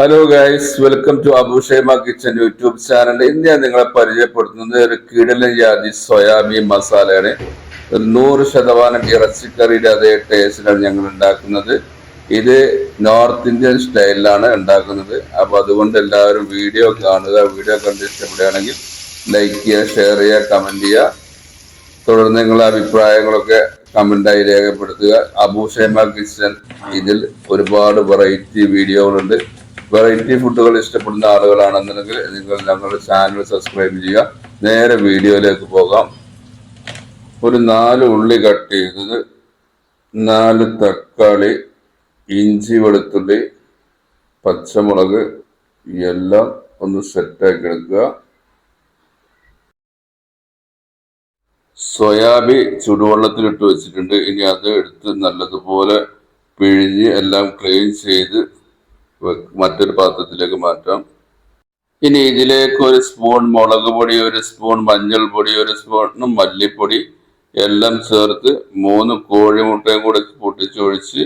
Hello guys welcome to Abushema kitchen YouTube channel ഇന്ന് ഞാൻ നിങ്ങളെ പരിചയപ്പെടുത്തുന്നത് ഒരു കിടലൻ ജാതി സോയാബീൻ മസാലയാണ്. ഒരു നൂറ് ശതമാനം ഇറച്ചിക്കറിയുടെ അതേ ടേസ്റ്റിലാണ് ഞങ്ങൾ ഉണ്ടാക്കുന്നത്. ഇത് നോർത്ത് ഇന്ത്യൻ സ്റ്റൈലിലാണ് ഉണ്ടാക്കുന്നത്. അപ്പോൾ അതുകൊണ്ട് എല്ലാവരും വീഡിയോ കാണുക. വീഡിയോ കണ്ട് ഇഷ്ടപ്പെടുകയാണെങ്കിൽ ലൈക്ക് ചെയ്യുക ഷെയർ ചെയ്യുക കമന്റ് ചെയ്യുക. തുടർന്ന് നിങ്ങളുടെ അഭിപ്രായങ്ങളൊക്കെ കമന്റായി രേഖപ്പെടുത്തുക. അബൂഷേമ കിച്ചൻ ഇതിൽ ഒരുപാട് വെറൈറ്റി വീഡിയോകളുണ്ട് വെറൈറ്റി ഫുഡുകൾ ഇഷ്ടപ്പെടുന്ന ആളുകളാണെന്നുണ്ടെങ്കിൽ നിങ്ങൾ ഞങ്ങളുടെ ചാനൽ സബ്സ്ക്രൈബ് ചെയ്യുക. നേരെ വീഡിയോയിലേക്ക് പോകാം. ഒരു നാല് ഉള്ളി കട്ട് ചെയ്തത് നാല് തക്കാളി ഇഞ്ചി വെളുത്തുള്ളി പച്ചമുളക് എല്ലാം ഒന്ന് സെറ്റാക്കി എടുക്കുക. സോയാബി ചുടുവെള്ളത്തിലിട്ട് വെച്ചിട്ടുണ്ട്. ഇനി അത് എടുത്ത് നല്ലതുപോലെ പിഴിഞ്ഞ് എല്ലാം ക്ലീൻ ചെയ്ത് മറ്റൊരു പാത്രത്തിലേക്ക് മാറ്റാം. ഇനി ഇതിലേക്ക് ഒരു സ്പൂൺ മുളക് പൊടി ഒരു സ്പൂൺ മഞ്ഞൾ പൊടി ഒരു സ്പൂൺ മല്ലിപ്പൊടി എല്ലാം ചേർത്ത് മൂന്ന് കോഴിമുട്ടയും കൂടെ പൊട്ടിച്ചൊഴിച്ച്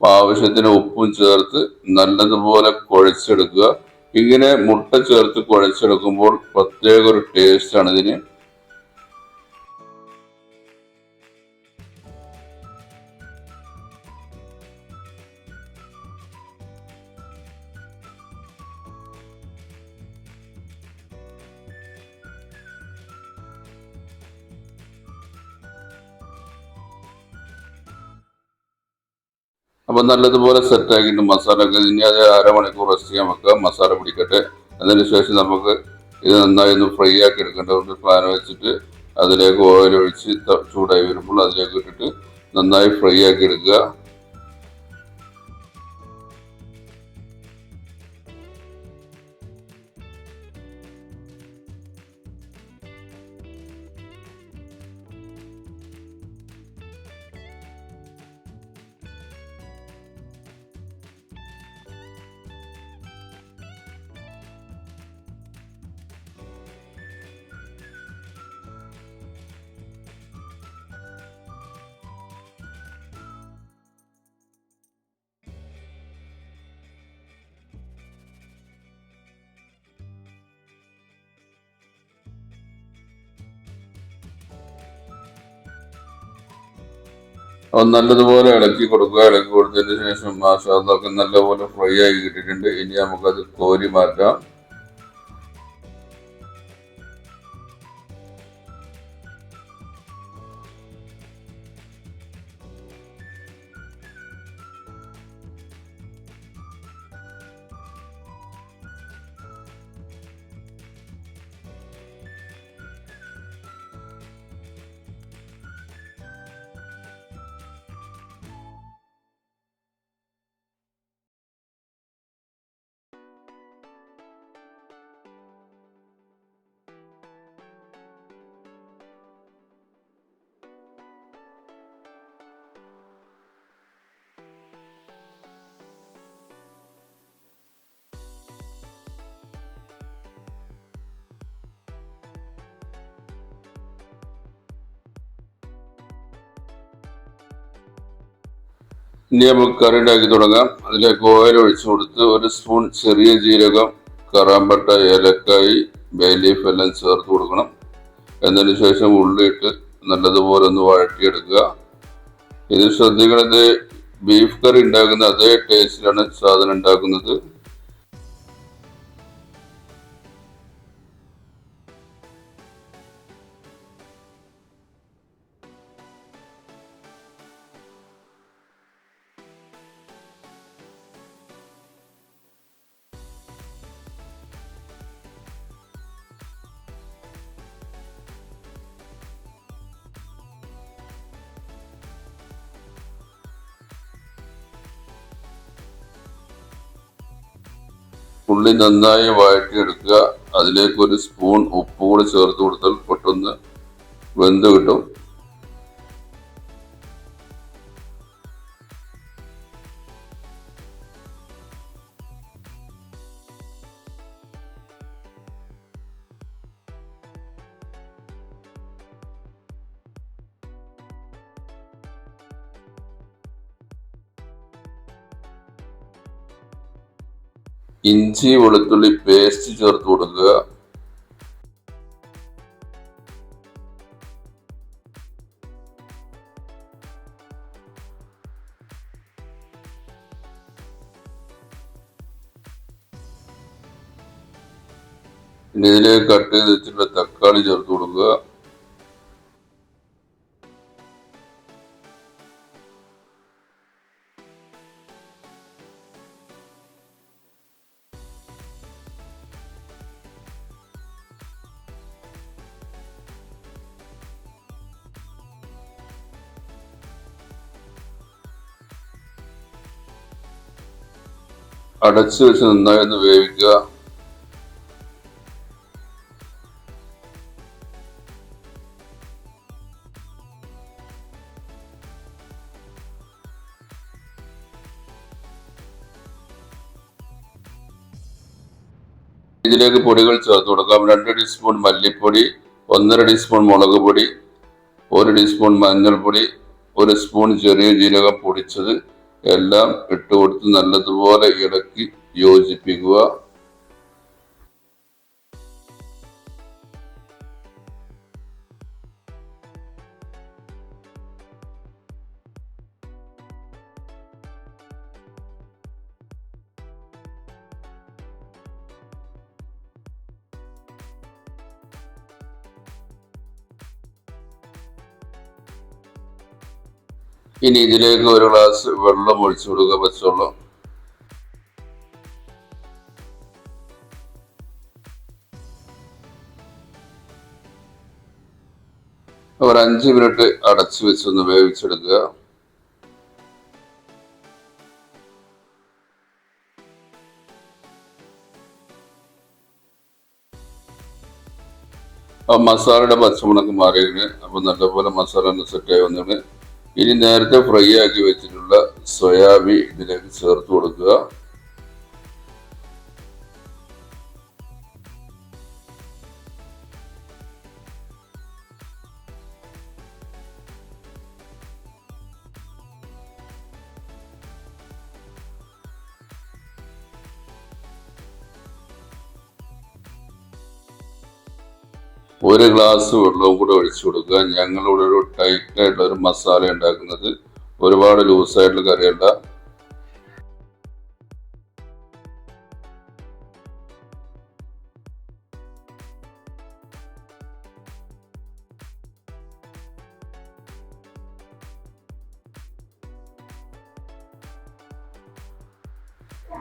ആവശ്യത്തിന് ഉപ്പും ചേർത്ത് നല്ലതുപോലെ കുഴച്ചെടുക്കുക. ഇങ്ങനെ മുട്ട ചേർത്ത് കുഴച്ചെടുക്കുമ്പോൾ പ്രത്യേക ഒരു ആണ് ഇതിന്. അപ്പൊ നല്ലതുപോലെ സെറ്റ് ആക്കിയിട്ട് മസാല ഒക്കെ ഇനി അത് അരമണിക്കൂർ റെസ്റ്റ് ചെയ്യാൻ വെക്കുക. മസാല പിടിക്കട്ടെ. അതിനുശേഷം നമുക്ക് ഇത് നന്നായി ഒന്ന് ഫ്രൈ ആക്കി എടുക്കേണ്ടതുകൊണ്ട് പാൻ വെച്ചിട്ട് അതിലേക്ക് ഓയിൽ ഒഴിച്ച് ചൂടായി വരുമ്പോൾ അതിലേക്ക് ഇട്ടിട്ട് നന്നായി ഫ്രൈ ആക്കി എടുക്കുക. അത് നല്ലതുപോലെ ഇളക്കി കൊടുക്കുക. ഇളക്കി കൊടുത്തതിന് ശേഷം ആ ശ്വാസമൊക്കെ നല്ലപോലെ ഫ്രൈ ആയി കിട്ടിയിട്ടുണ്ട്. ഇനി നമുക്കത് കോരി മാറ്റാം. ഇനി നമുക്ക് കറി ഉണ്ടാക്കി തുടങ്ങാം. അതിലേക്ക് ഓയിൽ ഒഴിച്ചു കൊടുത്ത് ഒരു സ്പൂൺ ചെറിയ ജീരകം കറാമ്പട്ട ഏലക്കായി ബേ ലീഫ് എല്ലാം ചേർത്ത് കൊടുക്കണം. എന്നതിന് ശേഷം ഉള്ളിയിട്ട് നല്ലതുപോലെ ഒന്ന് വഴറ്റിയെടുക്കുക. ഇത് ശ്രദ്ധിക്കണത് ബീഫ് കറി ഉണ്ടാക്കുന്ന അതേ ടേസ്റ്റിലാണ് സാധനം ഉണ്ടാക്കുന്നത്. ഉള്ളി നന്നായി വഴറ്റിയെടുക്കുക. അതിലേക്ക് ഒരു സ്പൂൺ ഉപ്പ് കൂടി ചേർത്ത് കൊടുത്താൽ പെട്ടെന്ന് വെന്ത് കിട്ടും. ഇഞ്ചി വെളുത്തുള്ളി പേസ്റ്റ് ചേർത്ത് കൊടുക്കുക. പിന്നെ ഇതിലേക്ക് കട്ട് ചെയ്ത് വെച്ചിട്ടുള്ള തക്കാളി ചേർത്ത് കൊടുക്കുക. അടച്ചു വെച്ച് നന്നായി ഒന്ന് വേവിക്കുക. ഇതിലേക്ക് പൊടികൾ ചേർത്ത് കൊടുക്കാം. രണ്ട് ടീസ്പൂൺ മല്ലിപ്പൊടി ഒന്നര ടീസ്പൂൺ മുളക് പൊടി ഒരു ടീസ്പൂൺ മഞ്ഞൾപ്പൊടി ഒരു സ്പൂൺ ചെറിയ ജീരകം പൊടിച്ചത്. എല്ലാം ഇട്ടുകൊടുത്ത് നല്ലതുപോലെ ഇളക്കി യോജിപ്പിക്കുക. ഇനി ഇതിലേക്ക് ഒരു ഗ്ലാസ് വെള്ളം ഒഴിച്ചു കൊടുക്കുക പച്ചവെള്ളം ഒരു അഞ്ച് മിനിറ്റ് അടച്ചു വെച്ചൊന്ന് വേവിച്ചെടുക്കുക. മസാലയുടെ പച്ചമുളക് മാറിയിരുന്നു അപ്പൊ നല്ലപോലെ മസാല സെറ്റായി വന്നിട്ട് ഇനി നേരത്തെ ഫ്രൈ ആക്കി വെച്ചിട്ടുള്ള സോയാബീൻ ഇതിലേക്ക് ചേർത്ത് കൊടുക്കുക. ഒരു ഗ്ലാസ് വെള്ളവും കൂടെ ഒഴിച്ചു കൊടുക്കുക. ഞങ്ങളിവിടെ ഒരു ടൈറ്റ് ആയിട്ടുള്ള ഒരു മസാല ഉണ്ടാക്കുന്നത് ഒരുപാട് ലൂസായിട്ടുള്ള കറിയല്ല.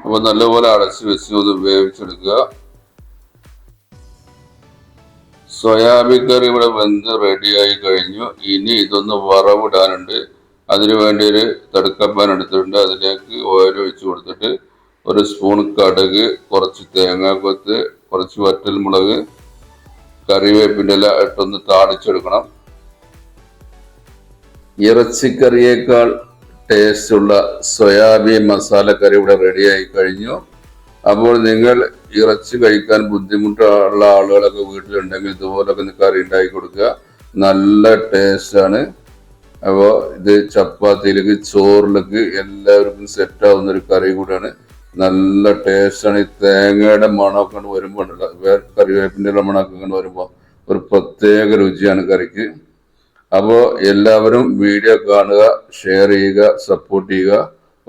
അപ്പൊ നല്ലപോലെ അടച്ചു വെച്ച് ഒന്ന് വേവിച്ചെടുക്കുക. സോയാബീൻ കറി ഇവിടെ വെന്ത് റെഡിയായി കഴിഞ്ഞു. ഇനി ഇതൊന്ന് വറവിടാനുണ്ട്. അതിനു വേണ്ടി ഒരു തടുക്കപ്പാൻ എടുത്തിട്ടുണ്ട്. അതിലേക്ക് ഓയിൽ ഒഴിച്ച് കൊടുത്തിട്ട് ഒരു സ്പൂൺ കടുക് കുറച്ച് തേങ്ങാക്കൊത്ത് കുറച്ച് വറ്റൽ മുളക് കറിവേപ്പിന്റെ ഇല ഇട്ടൊന്ന് താടിച്ചെടുക്കണം ഇറച്ചിക്കറിയേക്കാൾ ടേസ്റ്റുള്ള സോയാബീൻ മസാല കറി ഇവിടെ റെഡിയായി കഴിഞ്ഞു. അപ്പോൾ നിങ്ങൾ ഇറച്ചി കഴിക്കാൻ ബുദ്ധിമുട്ടുള്ള ആളുകളൊക്കെ വീട്ടിലുണ്ടെങ്കിൽ ഇതുപോലൊക്കെ കറി ഉണ്ടാക്കി കൊടുക്കുക. നല്ല ടേസ്റ്റ് ആണ്. അപ്പോൾ ഇത് ചപ്പാത്തിയിലേക്ക് ചോറിലേക്ക് എല്ലാവർക്കും സെറ്റ് ആവുന്ന ഒരു കറി കൂടിയാണ്. നല്ല ടേസ്റ്റാണ് ഈ തേങ്ങയുടെ മണമൊക്കെ വരുമ്പോൾ ഉണ്ടല്ലോ കറിവേപ്പിന്റെ മണമൊക്കെ കണ്ട് വരുമ്പോൾ ഒരു പ്രത്യേക രുചിയാണ് കറിക്ക്. അപ്പോൾ എല്ലാവരും വീഡിയോ കാണുക ഷെയർ ചെയ്യുക സപ്പോർട്ട് ചെയ്യുക.